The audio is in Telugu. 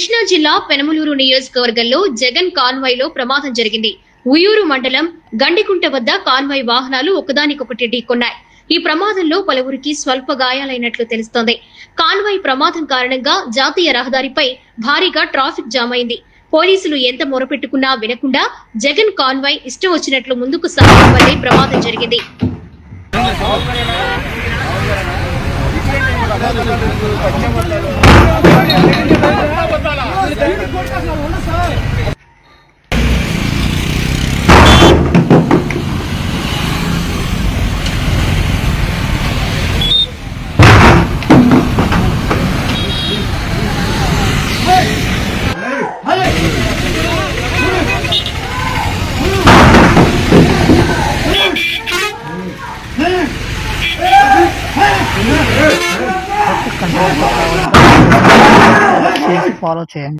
కృష్ణా జిల్లా పెనమలూరు నియోజకవర్గంలో జగన్ కాన్వాయ్లో ప్రమాదం జరిగింది. ఉయ్యూరు మండలం గండికుంట వద్ద కాన్వాయ్ వాహనాలు ఒకదానికొకటి ఢీకొన్నాయి. ఈ ప్రమాదంలో పలువురికి స్వల్ప గాయాలైనట్లు తెలుస్తోంది. కాన్వాయ్ ప్రమాదం కారణంగా జాతీయ రహదారిపై భారీగా ట్రాఫిక్ జామ్ అయింది పోలీసులు ఎంత మొరపెట్టుకున్నా వినకుండా జగన్ కాన్వాయ్ ఇష్టం వచ్చినట్లు ముందుకు సాగడం వల్లే ప్రమాదం జరిగింది. చేసి ఫాలో చేయండి